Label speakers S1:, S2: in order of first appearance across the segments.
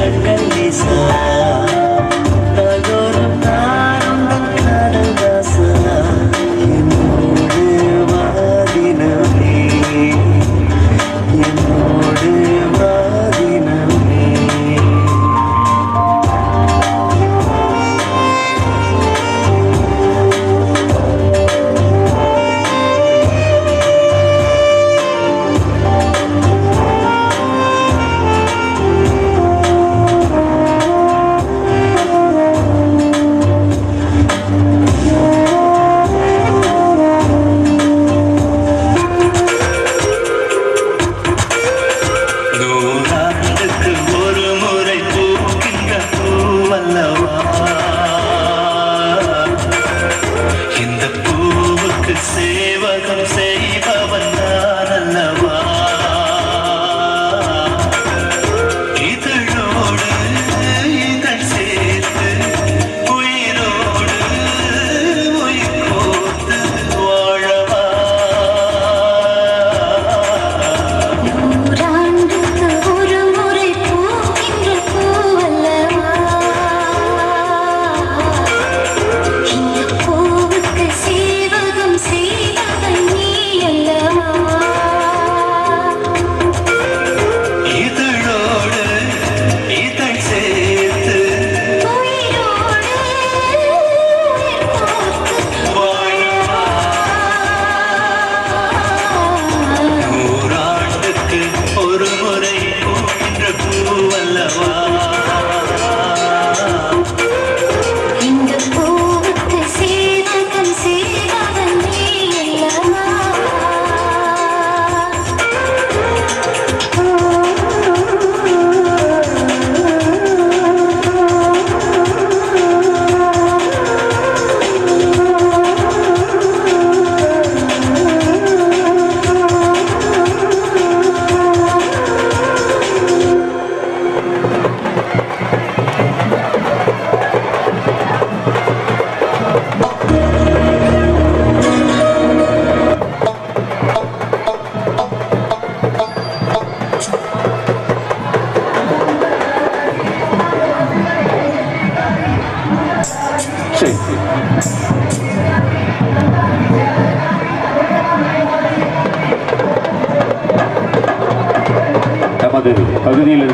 S1: suddenly slide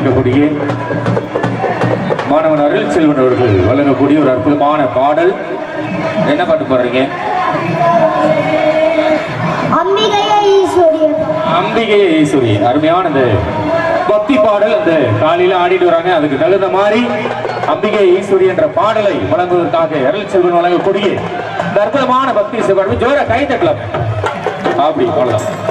S1: இருக்கக்கூடிய மாணவன் அருள் செல்வன் அவர்கள் வழங்கக்கூடிய ஒரு அற்புதமான பாடல். என்ன பாட்டு பாடுறீங்க? அம்பிகை ஈஸ்வரி அருமையான இந்த பக்தி பாடல் அந்த காலையில ஆடிட்டு வராங்க. அதுக்கு தகுந்த மாதிரி அம்பிகை ஈஸ்வரி என்ற பாடலை வழங்குவதற்காக அருள் செல்வன் வழங்கக்கூடிய இந்த அற்புதமான பக்தி பாடல். ஜோர கை தட்டலாம் அப்படி அவ்வளவுதான்